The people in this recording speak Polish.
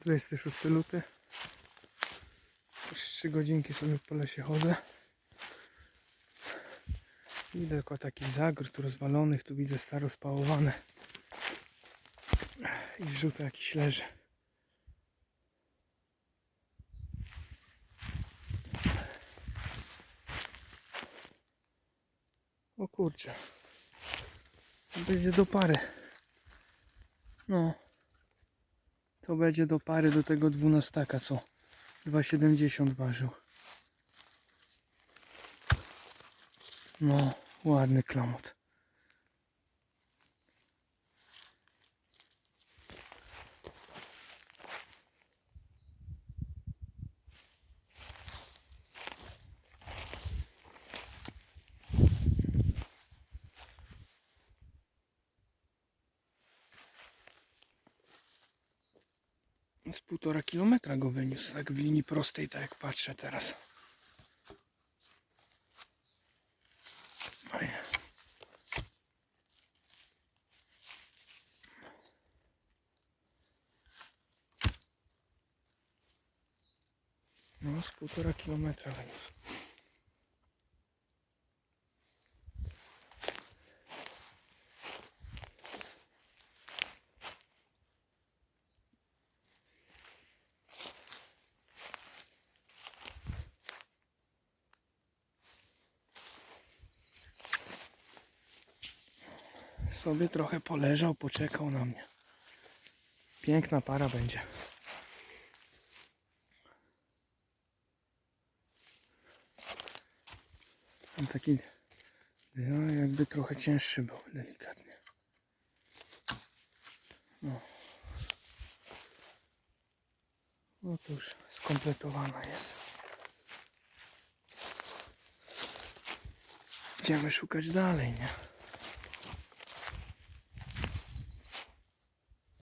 26 luty. Już 3 godzinki sobie po lesie chodzę. Widzę tylko takich zagród rozwalonych, tu widzę staro spałowane. I żółte jakiś leży. O kurczę. Będzie do pary. No. To będzie do pary do tego dwunastaka, co 2,70 ważył. No, ładny klamot. Z półtora kilometra go wyniósł, tak w linii prostej, tak jak patrzę teraz. Oj. No, z półtora kilometra wyniósł. Sobie trochę poleżał, poczekał na mnie. Piękna para będzie. Tam taki, no jakby trochę cięższy był, delikatnie. No. No już skompletowana jest. Idziemy szukać dalej, nie?